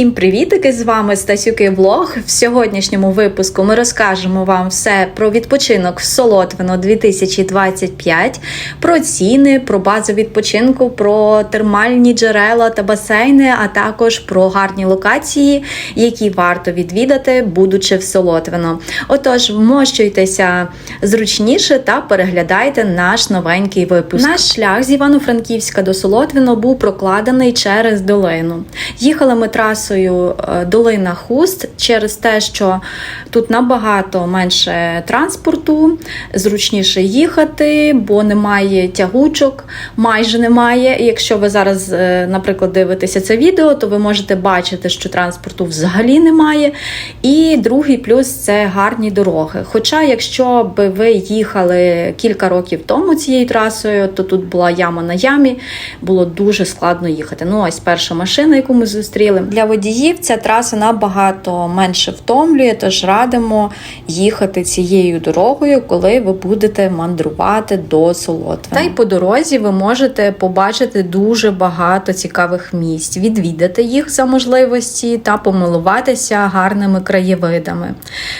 Всім привітики! З вами Стасюки Влог. В сьогоднішньому випуску ми розкажемо вам все про відпочинок в Солотвино 2025, про ціни, про базу відпочинку, про термальні джерела та басейни, а також про гарні локації, які варто відвідати, будучи в Солотвино. Отож, вмощуйтеся зручніше та переглядайте наш новенький випуск. Наш шлях з Івано-Франківська до Солотвино був прокладений через долину. Їхали ми трасою е, долина Хуст через те, що тут набагато менше транспорту, зручніше їхати, бо немає тягучок, майже немає. І якщо ви зараз, е, наприклад, дивитеся це відео, то ви можете бачити, що транспорту взагалі немає. І другий плюс це гарні дороги. Хоча, якщо би ви їхали кілька років тому цією трасою, то тут була яма на ямі, було дуже складно їхати. Ну, ось перша машина, яку ми зустріли. Для водіїв ця траса набагато менше втомлює, тож радимо їхати цією дорогою, коли ви будете мандрувати до Солотва. Та й по дорозі ви можете побачити дуже багато цікавих місць, відвідати їх за можливості та помилуватися гарними краєвидами.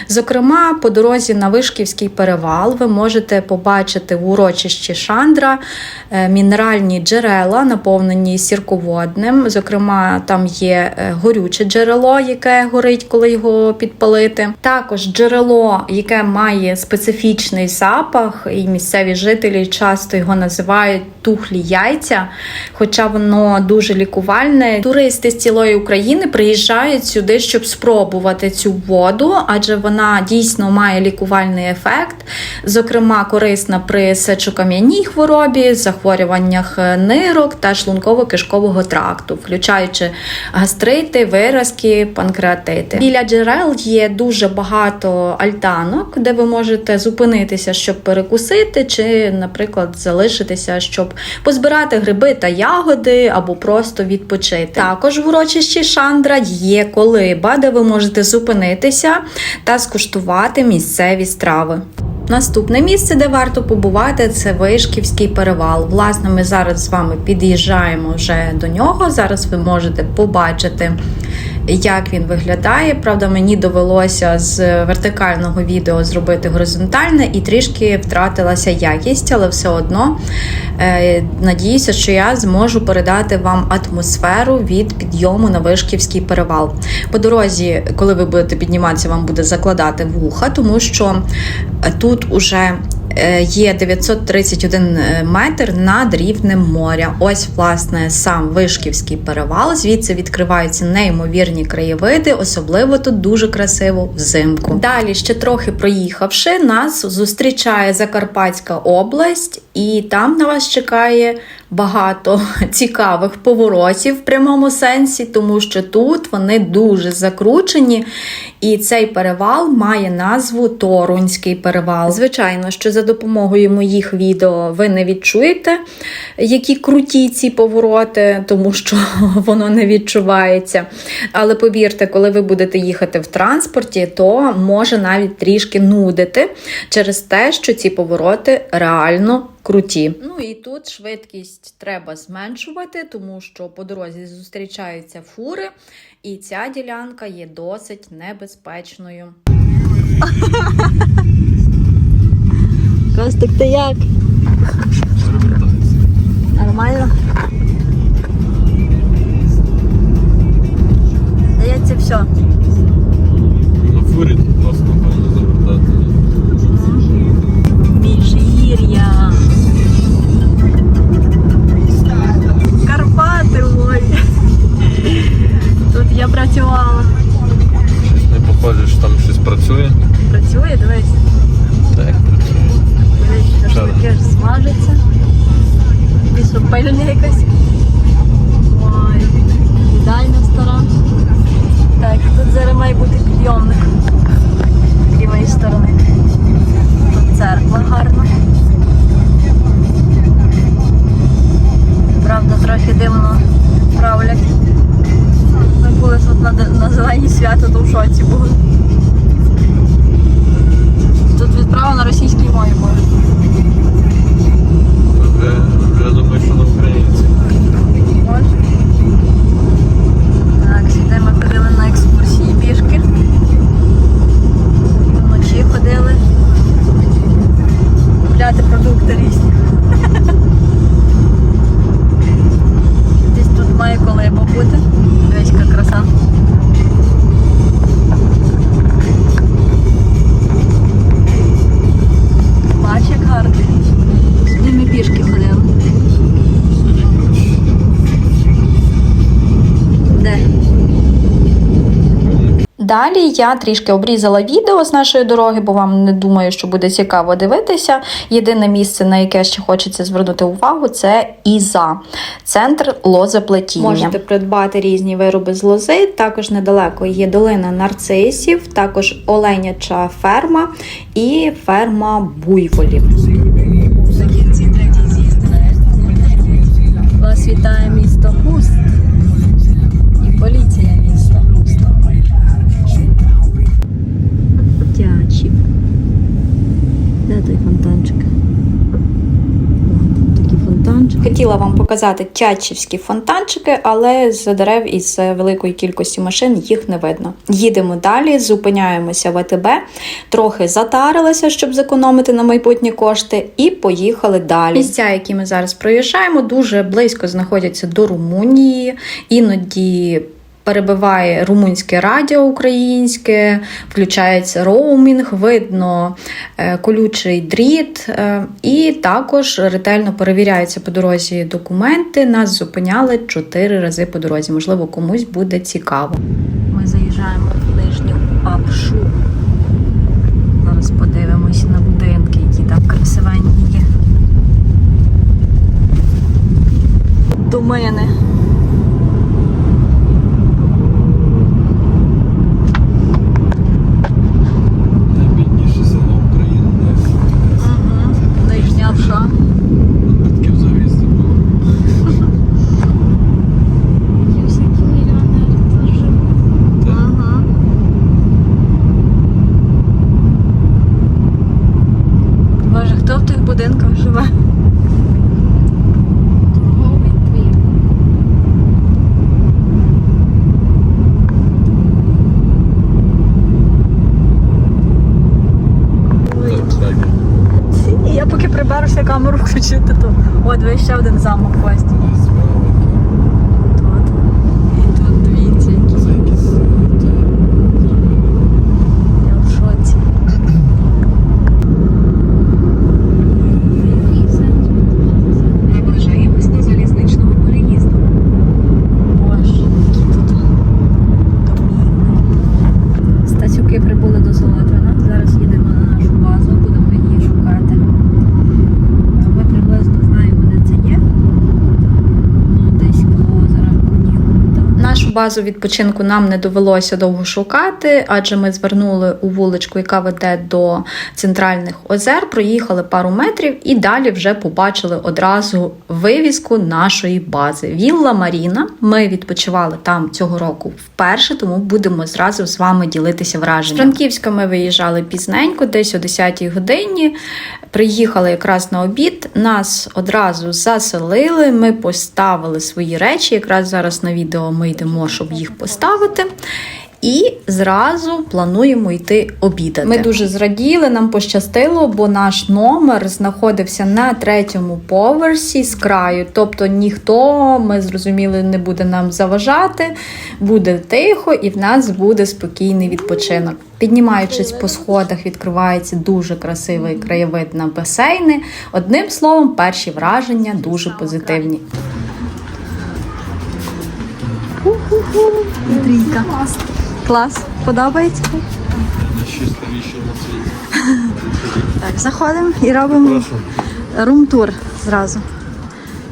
Зокрема, по дорозі на Вишківський перевал ви можете побачити в урочищі Шандра е, мінеральні джерела, наповнені сірководним. Зокрема, там є е, горюче джерело, яке горить, коли його підпалити. Також джерело, яке має специфічний запах, і місцеві жителі часто його називають тухлі яйця, хоча воно дуже лікувальне. Туристи з цілої України приїжджають сюди, щоб спробувати цю воду, адже вона дійсно має лікувальний ефект, зокрема, корисна при сечокам'яній хворобі, захворюваннях нирок та шлунково-кишкового тракту, включаючи гастрити, виразки, панкреатити. Біля джерел є дуже багато альтанок, де ви можете зупинитися, щоб перекусити, чи, наприклад, залишитися, щоб позбирати гриби та ягоди або просто відпочити. Також в урочищі Шандра є колиба, де ви можете зупинитися та скуштувати місцеві страви. Наступне місце, де варто побувати, це Вишківський перевал. Власне, ми зараз з вами під'їжджаємо вже до нього. Зараз ви можете побачити, як він виглядає. Правда, мені довелося з вертикального відео зробити горизонтальне і трішки втратилася якість, але все одно е, надіюся, що я зможу передати вам атмосферу від підйому на Вишківський перевал. По дорозі, коли ви будете підніматися, вам буде закладати вуха, тому що тут уже е, є 931 метр над рівнем моря. Ось, власне, сам Вишківський перевал. Звідси відкриваються неймовірні краєвиди, особливо тут дуже красиво взимку. Далі, ще трохи проїхавши, нас зустрічає Закарпатська область, і там на вас чекає багато цікавих поворотів в прямому сенсі, тому що тут вони дуже закручені, і цей перевал має назву Торунський перевал. Звичайно, що за допомогою моїх відео ви не відчуєте, які круті ці повороти, тому що воно не відчувається. Але повірте, коли ви будете їхати в транспорті, то може навіть трішки нудити через те, що ці повороти реально круті. Ну і тут швидкість треба зменшувати, тому що по дорозі зустрічаються фури, і ця ділянка є досить небезпечною. Костик, ти як? Нормально? Здається, все. На я працювала. Не похоже, що там щось працює. Працює, дивись. Так, працює. Дивись, шашлики ж смажиться. Лісопильня якась. Далі я трішки обрізала відео з нашої дороги, бо вам не думаю, що буде цікаво дивитися. Єдине місце, на яке ще хочеться звернути увагу, це Іза, центр лозоплетіння. Можете придбати різні вироби з лози. Також недалеко є долина нарцисів, також оленяча ферма і ферма буйволів. Вас вітає Хотіла вам показати тячівські фонтанчики, але з дерев із великої кількості машин їх не видно. Їдемо далі, зупиняємося в АТБ, трохи затарилися, щоб зекономити на майбутні кошти, і поїхали далі. Місця, які ми зараз проїжджаємо, дуже близько знаходяться до Румунії, іноді. Перебиває румунське радіо українське, включається роумінг, видно е, колючий дріт, е, і також ретельно перевіряються по дорозі документи. Нас зупиняли чотири рази по дорозі. Можливо, комусь буде цікаво. Ми заїжджаємо в нижню Апшу. Зараз подивимось на будинки, які там красивенні. До мене. Ще один замок в Хвесті. Тут. І тут дивіться, які Це якісь е, те, я в шоці. Наближаємось до залізничного переїзду. Боже, які тут домівки. Стасюки прибули до Солотвина. Зараз їдемо на нашу базу, будемо її шукати. Ми приблизно знаємо, де це є. Ну, десь коло озера Кунів. Так. Нашу базу відпочинку нам не довелося довго шукати, адже ми звернули у вуличку, яка веде до центральних озер, проїхали пару метрів і далі вже побачили одразу вивіску нашої бази. Вілла Маріна. Ми відпочивали там цього року вперше, тому будемо зразу з вами ділитися враженнями. З Франківська ми виїжджали пізненько, десь о 10-й годині. Приїхали якраз на обід, нас одразу заселили. Ми поставили свої речі. Якраз зараз на відео ми йдемо, щоб їх поставити. І зразу плануємо йти обідати. Ми дуже зраділи, нам пощастило, бо наш номер знаходився на третьому поверсі з краю. Тобто ніхто, ми зрозуміли, не буде нам заважати, буде тихо і в нас буде спокійний відпочинок. Піднімаючись по сходах, відкривається дуже красивий краєвид на басейни. Одним словом, перші враження дуже позитивні. Трійка. Клас. Подобається? Так, заходимо і робимо рум-тур зразу.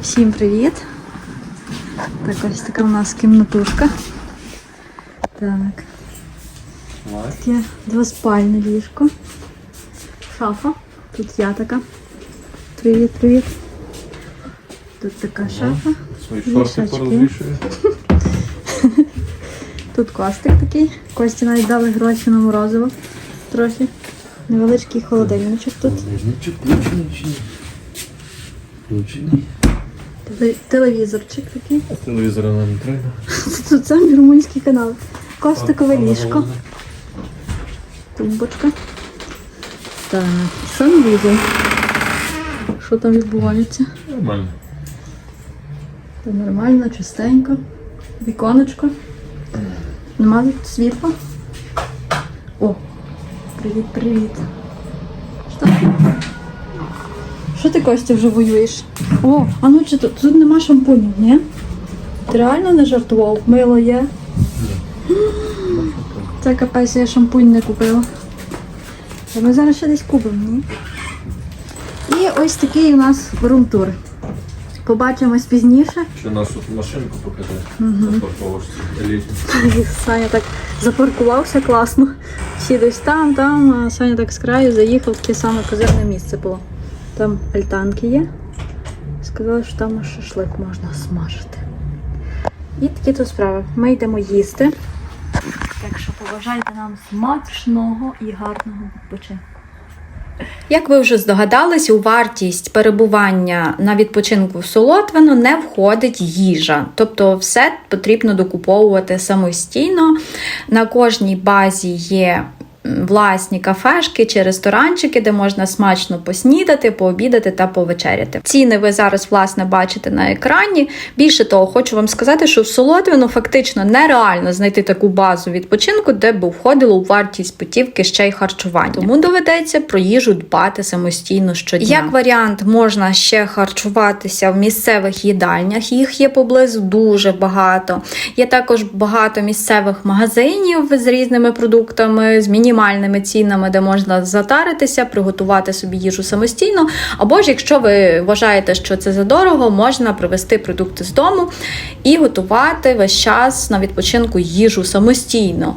Всім привіт. Так, ось така у нас кімнатушка. Так. Таке двоспальне ліжко. Шафа. Тут я така. Привіт, привіт. Тут така шафа. Свої шорти порозвішує. Тут костик такий. Кості навіть дали гроші на морозиво. Трохи. Невеличкий холодильничок тут. Нічого включений? Включений. Телевізорчик такий. Телевізора нам не треба. Тут самі румунські канали. Костикове ліжко. Тумбочка. Так, санвузол. Що там відбувається? Нормально. Та нормально, чистенько. Віконечко. Нема світла. О! Привіт, привіт. Що? Що ти Костя вже воюєш? О, а ну чи тут, тут нема шампунів, ні? Ти реально не жартував? Мило є? Це капець, я шампунь не купила. Ми зараз ще десь купимо, ні? І ось такий у нас рум-тур. Побачимось пізніше. Що нас тут машинку парковочці. Елітні. Саня так запаркувався класно. Всі десь там, там, а Саня так з краю заїхав, таке саме козирне місце було. Там альтанки є. Сказали, що там шашлик можна смажити. І такі то справи. Ми йдемо їсти. Так що побажайте нам смачного і гарного відпочинку. Як ви вже здогадались, у вартість перебування на відпочинку в Солотвино не входить їжа, тобто все потрібно докуповувати самостійно. На кожній базі є власні кафешки чи ресторанчики, де можна смачно поснідати, пообідати та повечеряти. Ціни ви зараз власне бачите на екрані. Більше того, хочу вам сказати, що в Солотвино фактично нереально знайти таку базу відпочинку, де б входило у вартість путівки ще й харчування. Тому доведеться про їжу дбати самостійно щодня. Як варіант, можна ще харчуватися в місцевих їдальнях. Їх є поблизу дуже багато. Є також багато місцевих магазинів з різними продуктами, з мінімальними цінами, де можна затаритися, приготувати собі їжу самостійно. Або ж, якщо ви вважаєте, що це задорого, можна привезти продукти з дому і готувати весь час на відпочинку їжу самостійно.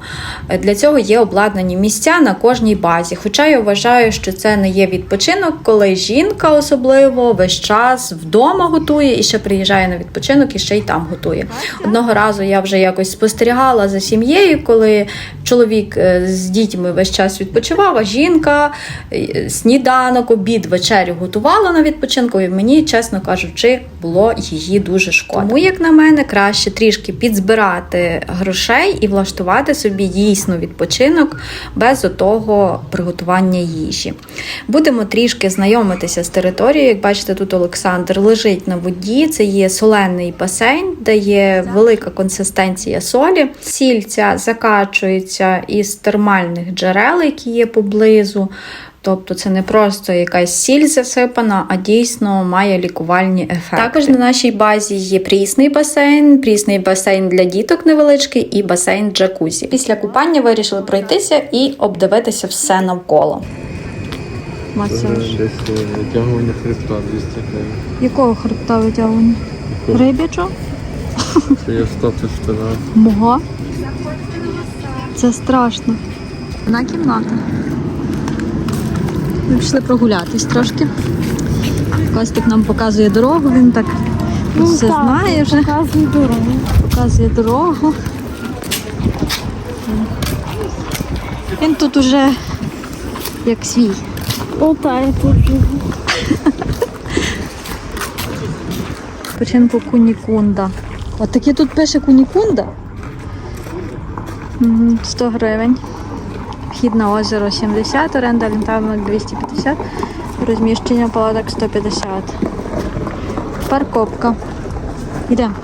Для цього є обладнані місця на кожній базі. Хоча я вважаю, що це не є відпочинок, коли жінка особливо весь час вдома готує і ще приїжджає на відпочинок і ще й там готує. Одного разу я вже якось спостерігала за сім'єю, коли чоловік е, з дітьми весь час відпочивав, а жінка е, сніданок, обід, вечерю готувала на відпочинку, і мені, чесно кажучи, було її дуже шкода. Тому, як на мене, краще трішки підзбирати грошей і влаштувати собі дійсно відпочинок без отого приготування їжі. Будемо трішки знайомитися з територією. Як бачите, тут Олександр лежить на воді. Це є солений басейн, де є велика консистенція солі. Сіль ця закачується із термальних джерел, які є поблизу. Тобто це не просто якась сіль засипана, а дійсно має лікувальні ефекти. Також на нашій базі є прісний басейн, прісний басейн для діток невеличкий і басейн джакузі. Після купання вирішили пройтися і обдивитися все навколо. Масаж. Десь витягування хребта 200 гривень. Якого хребта витягування? Рибячого? Це є штана. Мого? Це страшно. Одна кімната. Ми пішли прогулятись трошки. Костик нам показує дорогу, він так все знає вже. Показує дорогу. Показує дорогу. Він тут уже як свій. Полтає тут живу. Починку Кунікунда. От таке тут пише Кунікунда. Мгм, 100 гривень. Вхід на озеро 70, оренда лінтавник 250, розміщення палаток 150. Парковка. Йдемо.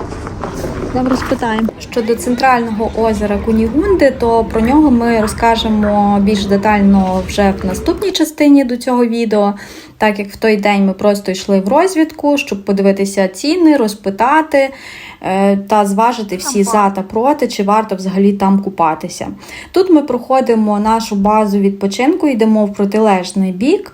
Нам розпитаємо. Щодо центрального озера Кунігунди, то про нього ми розкажемо більш детально вже в наступній частині до цього відео. Так як в той день ми просто йшли в розвідку, щоб подивитися ціни, розпитати е, та зважити всі за та проти, чи варто взагалі там купатися. Тут ми проходимо нашу базу відпочинку, йдемо в протилежний бік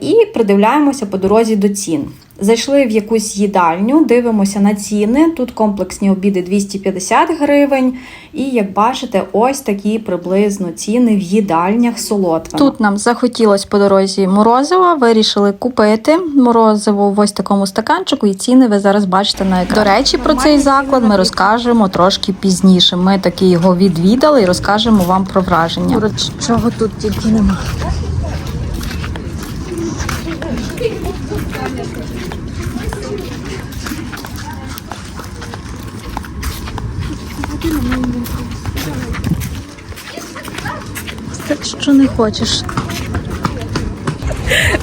і придивляємося по дорозі до цін. Зайшли в якусь їдальню, дивимося на ціни. Тут комплексні обіди 250 гривень. І як бачите, ось такі приблизно ціни в їдальнях Солотвина. Тут нам захотілось по дорозі морозива, вирішили купити морозиво в ось такому стаканчику, і ціни ви зараз бачите на екрані. До речі, про цей заклад ми розкажемо трошки пізніше. Ми таки його відвідали і розкажемо вам про враження. Чого тут тільки нема. Що не хочеш.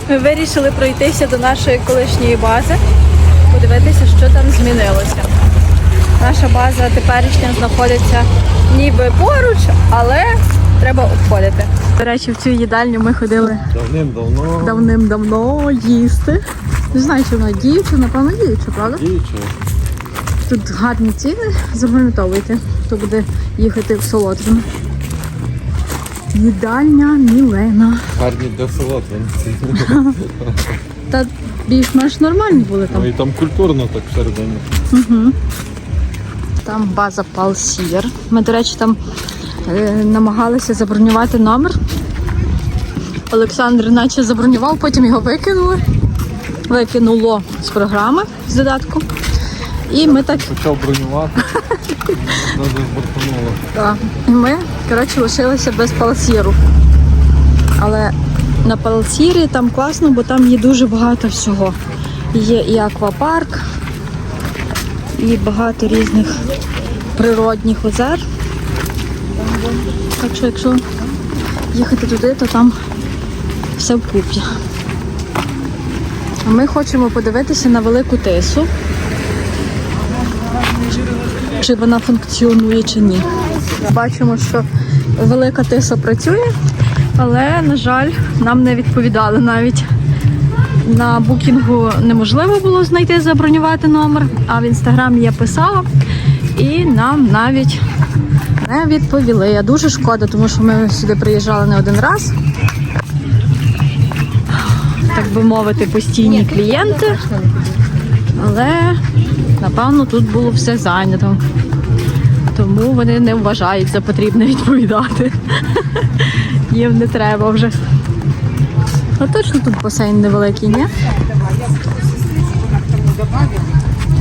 Ми вирішили пройтися до нашої колишньої бази, подивитися, що там змінилося. Наша база теперішня знаходиться ніби поруч, але треба обходити. До речі, в цю їдальню ми ходили Давним-давно. давним-давно їсти. Не знаю, чи вона діюча, напевно, діюча, правда? Діюче. Тут гарні ціни, запам'ятовуйте, хто буде їхати в Солотвин. Їдальня Мілена. Гарні для салат. Та більш-менш нормальні були там. Ну і там культурно так всередині. Там база Палсір. Ми, до речі, там е, намагалися забронювати номер. Олександр наче забронював, потім його викинули. Викинуло з програми з додатку. І ми так Почав бронювати. Так. І ми, коротше, лишилися без палсіру. Але на палсірі там класно, бо там є дуже багато всього. Є і аквапарк, і багато різних природних озер. Так що, якщо їхати туди, то там все вкупі. Ми хочемо подивитися на велику тису. Чи вона функціонує, чи ні. Бачимо, що велика тиса працює, але, на жаль, нам не відповідали навіть. На букінгу неможливо було знайти забронювати номер, а в інстаграмі я писала і нам навіть не відповіли. Я Дуже шкода, тому що ми сюди приїжджали не один раз. Так би мовити, постійні клієнти. Але напевно тут було все зайнято. Тому вони не вважають за потрібне відповідати. Їм не треба вже. А точно тут басейн невеликий, ні?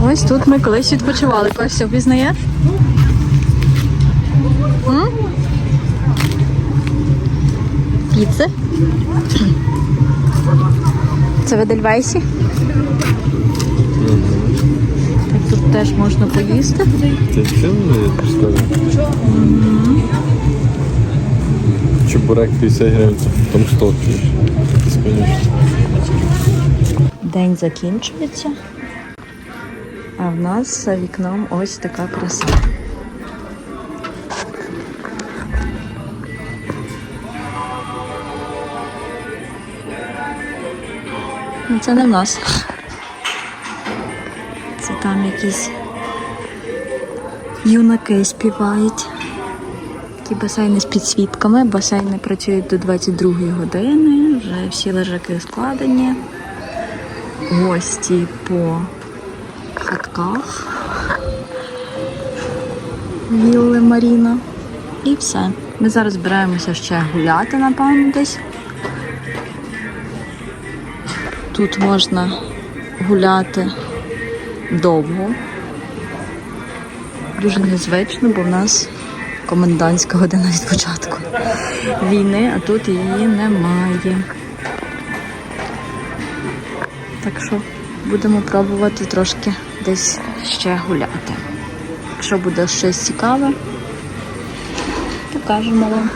Ось тут ми колись відпочивали. Костя впізнає? Піци? Це в Едельвейсі? Тут теж можна поїсти. Я б сказав. Чебурек 50 гривень, це там 100 чи День закінчується. А в нас за вікном ось така краса. Ну, Це не в нас. Там якісь юнаки співають. Такі басейни з підсвітками. Басейни працюють до 22 години. Вже всі лежаки складені гості по хатках Вілли Маріна. І все. Ми зараз збираємося ще гуляти, напевно, десь. Тут можна гуляти довго. Дуже незвично, бо в нас комендантська година від початку війни, а тут її немає. Так що будемо пробувати трошки десь ще гуляти. Якщо буде щось цікаве, покажемо вам.